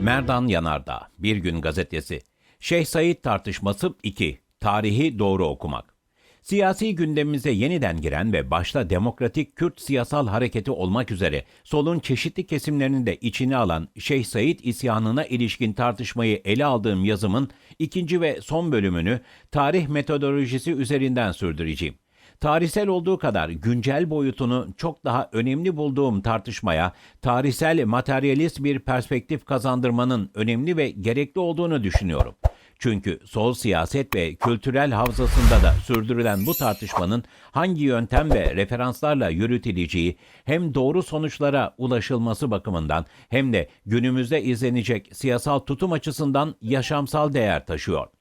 Merdan Yanardağ, Bir Gün Gazetesi. Şeyh Said tartışması 2. Tarihi doğru okumak. Siyasi gündemimize yeniden giren ve başta Demokratik Kürt Siyasal Hareketi olmak üzere solun çeşitli kesimlerini de içine alan Şeyh Said isyanına ilişkin tartışmayı ele aldığım yazımın ikinci ve son bölümünü tarih metodolojisi üzerinden sürdüreceğim. Tarihsel olduğu kadar güncel boyutunu çok daha önemli bulduğum tartışmaya tarihsel materyalist bir perspektif kazandırmanın önemli ve gerekli olduğunu düşünüyorum. Çünkü sol siyaset ve kültürel havzasında da sürdürülen bu tartışmanın hangi yöntem ve referanslarla yürütüleceği hem doğru sonuçlara ulaşılması bakımından hem de günümüzde izlenecek siyasal tutum açısından yaşamsal değer taşıyor.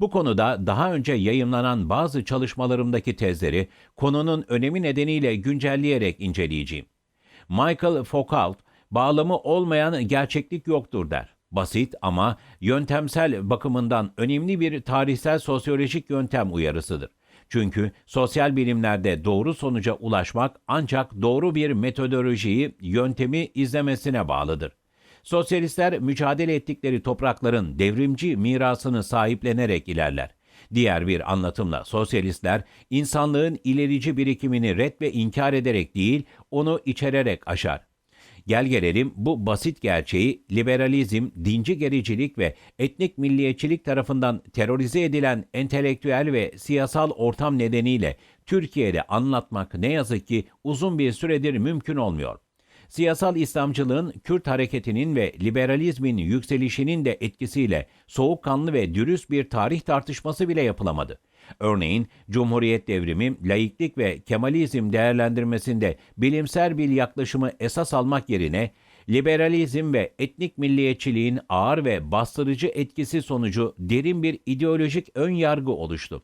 Bu konuda daha önce yayımlanan bazı çalışmalarımdaki tezleri konunun önemi nedeniyle güncelleyerek inceleyeceğim. Michael Foucault, bağlamı olmayan gerçeklik yoktur der. Basit ama yöntemsel bakımından önemli bir tarihsel sosyolojik yöntem uyarısıdır. Çünkü sosyal bilimlerde doğru sonuca ulaşmak ancak doğru bir metodolojiyi, yöntemi izlemesine bağlıdır. Sosyalistler mücadele ettikleri toprakların devrimci mirasını sahiplenerek ilerler. Diğer bir anlatımla sosyalistler insanlığın ilerici birikimini red ve inkar ederek değil, onu içererek aşar. Gel gelelim bu basit gerçeği liberalizm, dinci gericilik ve etnik milliyetçilik tarafından terörize edilen entelektüel ve siyasal ortam nedeniyle Türkiye'de anlatmak ne yazık ki uzun bir süredir mümkün olmuyor. Siyasal İslamcılığın Kürt hareketinin ve liberalizmin yükselişinin de etkisiyle soğukkanlı ve dürüst bir tarih tartışması bile yapılamadı. Örneğin Cumhuriyet devrimi, laiklik ve Kemalizm değerlendirmesinde bilimsel bir yaklaşımı esas almak yerine liberalizm ve etnik milliyetçiliğin ağır ve bastırıcı etkisi sonucu derin bir ideolojik ön yargı oluştu.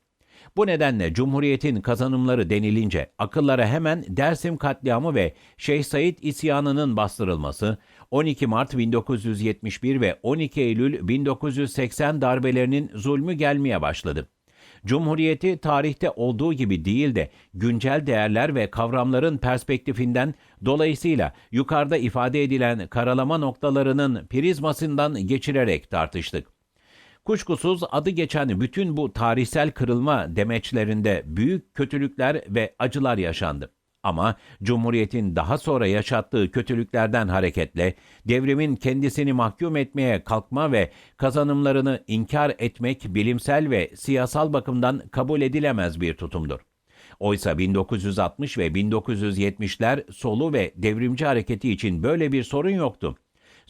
Bu nedenle Cumhuriyet'in kazanımları denilince akıllara hemen Dersim katliamı ve Şeyh Said isyanının bastırılması, 12 Mart 1971 ve 12 Eylül 1980 darbelerinin zulmü gelmeye başladı. Cumhuriyeti tarihte olduğu gibi değil de güncel değerler ve kavramların perspektifinden dolayısıyla yukarıda ifade edilen karalama noktalarının prizmasından geçirerek tartıştık. Kuşkusuz adı geçen bütün bu tarihsel kırılma demeçlerinde büyük kötülükler ve acılar yaşandı. Ama Cumhuriyet'in daha sonra yaşattığı kötülüklerden hareketle devrimin kendisini mahkum etmeye kalkma ve kazanımlarını inkar etmek bilimsel ve siyasal bakımdan kabul edilemez bir tutumdur. Oysa 1960 ve 1970'ler solu ve devrimci hareketi için böyle bir sorun yoktu.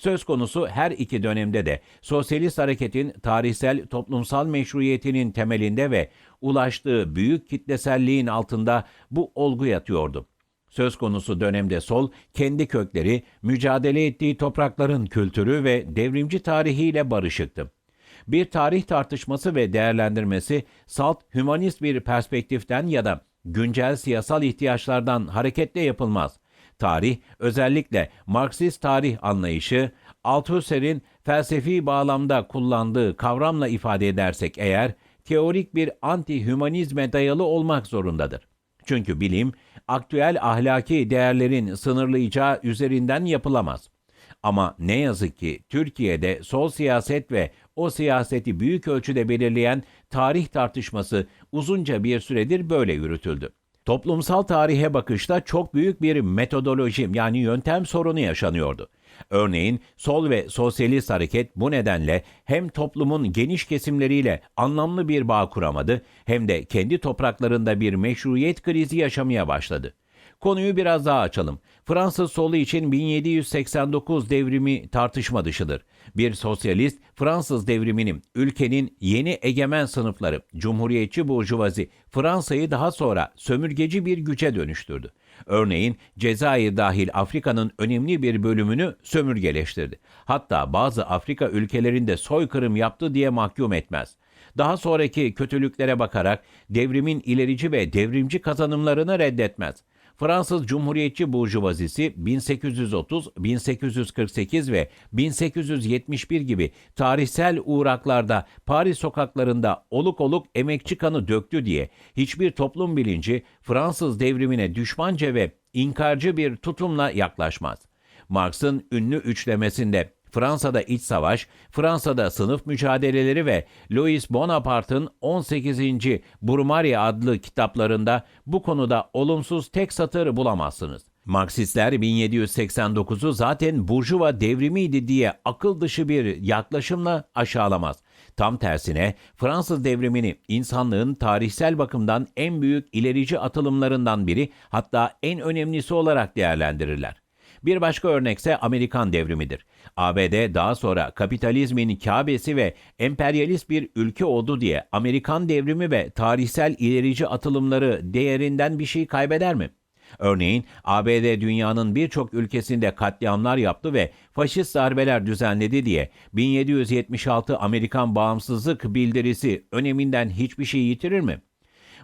Söz konusu her iki dönemde de sosyalist hareketin tarihsel toplumsal meşruiyetinin temelinde ve ulaştığı büyük kitleselliğin altında bu olgu yatıyordu. Söz konusu dönemde sol, kendi kökleri, mücadele ettiği toprakların kültürü ve devrimci tarihiyle barışıktı. Bir tarih tartışması ve değerlendirmesi salt hümanist bir perspektiften ya da güncel siyasal ihtiyaçlardan hareketle yapılmaz. Tarih, özellikle Marksist tarih anlayışı, Althusser'in felsefi bağlamda kullandığı kavramla ifade edersek eğer, teorik bir anti-hümanizme dayalı olmak zorundadır. Çünkü bilim, aktüel ahlaki değerlerin sınırlayacağı üzerinden yapılamaz. Ama ne yazık ki Türkiye'de sol siyaset ve o siyaseti büyük ölçüde belirleyen tarih tartışması uzunca bir süredir böyle yürütüldü. Toplumsal tarihe bakışta çok büyük bir metodoloji yani yöntem sorunu yaşanıyordu. Örneğin sol ve sosyalist hareket bu nedenle hem toplumun geniş kesimleriyle anlamlı bir bağ kuramadı hem de kendi topraklarında bir meşruiyet krizi yaşamaya başladı. Konuyu biraz daha açalım. Fransız solu için 1789 devrimi tartışma dışıdır. Bir sosyalist Fransız devriminin ülkenin yeni egemen sınıfları, cumhuriyetçi burjuvazi Fransa'yı daha sonra sömürgeci bir güce dönüştürdü. Örneğin Cezayir dahil Afrika'nın önemli bir bölümünü sömürgeleştirdi. Hatta bazı Afrika ülkelerinde soykırım yaptı diye mahkum etmez. Daha sonraki kötülüklere bakarak devrimin ilerici ve devrimci kazanımlarını reddetmez. Fransız Cumhuriyetçi Burjuvazisi 1830, 1848 ve 1871 gibi tarihsel uğraklarda Paris sokaklarında oluk oluk emekçi kanı döktü diye hiçbir toplum bilinci Fransız devrimine düşmanca ve inkarcı bir tutumla yaklaşmaz. Marx'ın ünlü üçlemesinde Fransa'da İç Savaş, Fransa'da sınıf mücadeleleri ve Louis Bonaparte'ın 18. Brumaire adlı kitaplarında bu konuda olumsuz tek satır bulamazsınız. Marksistler 1789'u zaten Burjuva devrimiydi diye akıl dışı bir yaklaşımla aşağılamaz. Tam tersine Fransız devrimini insanlığın tarihsel bakımdan en büyük ilerici atılımlarından biri hatta en önemlisi olarak değerlendirirler. Bir başka örnekse Amerikan devrimidir. ABD daha sonra kapitalizmin kâbesi ve emperyalist bir ülke oldu diye Amerikan devrimi ve tarihsel ilerici atılımları değerinden bir şey kaybeder mi? Örneğin ABD dünyanın birçok ülkesinde katliamlar yaptı ve faşist darbeler düzenledi diye 1776 Amerikan bağımsızlık bildirisi öneminden hiçbir şey yitirir mi?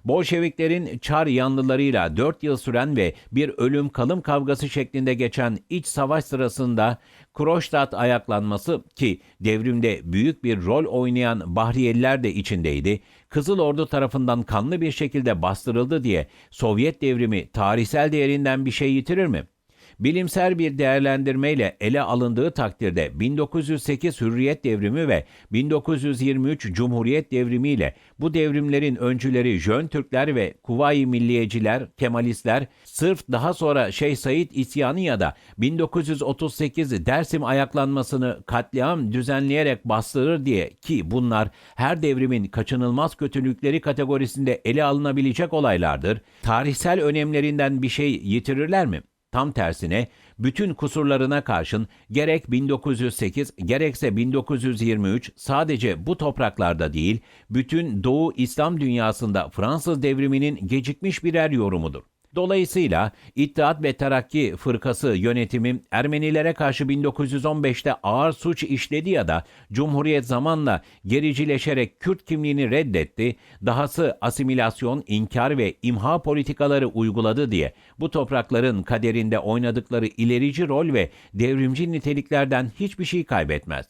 Bolşeviklerin Çar yanlılarıyla 4 yıl süren ve bir ölüm kalım kavgası şeklinde geçen iç savaş sırasında Kroştat ayaklanması ki devrimde büyük bir rol oynayan Bahriyeliler de içindeydi, Kızıl Ordu tarafından kanlı bir şekilde bastırıldı diye Sovyet devrimi tarihsel değerinden bir şey yitirir mi? Bilimsel bir değerlendirmeyle ele alındığı takdirde 1908 Hürriyet Devrimi ve 1923 Cumhuriyet Devrimi ile bu devrimlerin öncüleri Jön Türkler ve Kuvayi Milliyeciler, Kemalistler sırf daha sonra Şeyh Said isyanı ya da 1938 Dersim ayaklanmasını katliam düzenleyerek bastırır diye ki bunlar her devrimin kaçınılmaz kötülükleri kategorisinde ele alınabilecek olaylardır. Tarihsel önemlerinden bir şey yitirirler mi? Tam tersine bütün kusurlarına karşın gerek 1908 gerekse 1923 sadece bu topraklarda değil, bütün Doğu İslam dünyasında Fransız devriminin gecikmiş birer yorumudur. Dolayısıyla İttihat ve Terakki Fırkası yönetimi Ermenilere karşı 1915'te ağır suç işledi ya da Cumhuriyet zamanla gericileşerek Kürt kimliğini reddetti, dahası asimilasyon, inkar ve imha politikaları uyguladı diye bu toprakların kaderinde oynadıkları ilerici rol ve devrimci niteliklerden hiçbir şey kaybetmez.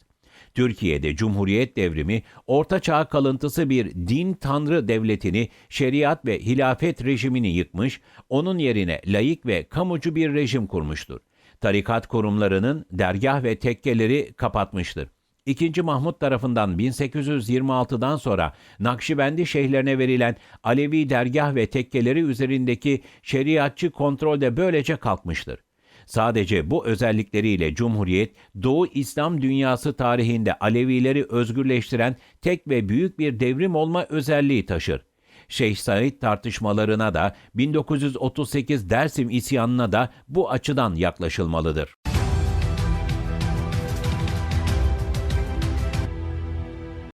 Türkiye'de Cumhuriyet devrimi Orta Çağ kalıntısı bir din tanrı devletini, şeriat ve hilafet rejimini yıkmış, onun yerine layık ve kamucu bir rejim kurmuştur. Tarikat kurumlarının dergah ve tekkeleri kapatmıştır. İkinci Mahmut tarafından 1826'dan sonra Nakşibendi şeyhlerine verilen Alevi dergah ve tekkeleri üzerindeki şeriatçı kontrol de böylece kalkmıştır. Sadece bu özellikleriyle Cumhuriyet, Doğu İslam dünyası tarihinde Alevileri özgürleştiren tek ve büyük bir devrim olma özelliği taşır. Şeyh Said tartışmalarına da 1938 Dersim isyanına da bu açıdan yaklaşılmalıdır.